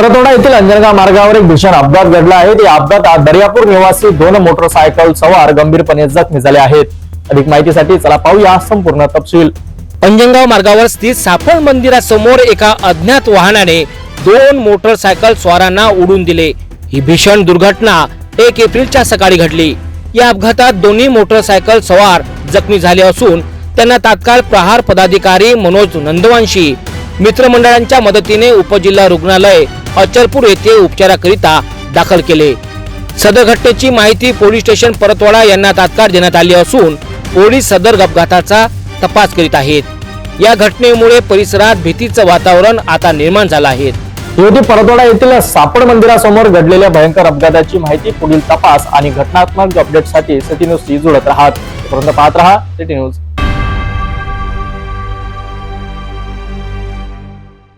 परतोडा येथील अंजनगाव मार्गावर एक भीषण अपघात घडला आहे. या अपघातात दर्यापूर निवासी दोन मोटरसायकल सवार गंभीरपणे जखमी झाले आहेत. अधिक माहितीसाठी चला पाहूया संपूर्ण तपशील. अंजनगाव मार्गावर स्थित साफळ मंदिरासमोर एका अज्ञात वाहनाने दोन मोटरसायकल स्वारांना उडून दिले. ही भीषण दुर्घटना एक एप्रिलच्या सकाळी घडली. या अपघातात दोन्ही मोटरसायकल सवार जखमी झाले असून त्यांना तात्काळ प्रहार पदाधिकारी मनोज नंदवांशी मित्रमंडळांच्या मदतीने उपजिल्हा रुग्णालय अचलपूर येथे उपचाराकरिता दाखल केले. सदर घटनेची माहिती पोलीस स्टेशन परतवाडा यांना तात्काळ देण्यात आली असून पोलीस सदर अपघाताचा तपास करीत आहेत. या घटनेमुळे परिसरात भीतीचं वातावरण आता निर्माण झालं आहे. ही परतवाडा येथील सापड मंदिरासमोर घडलेल्या भयंकर अपघाताची माहिती पुढील तपास आणि घटनात्मक अपडेटसाठी सिटी न्यूज जुळत राहत. परंतु पाहत रहा सिटी न्यूज.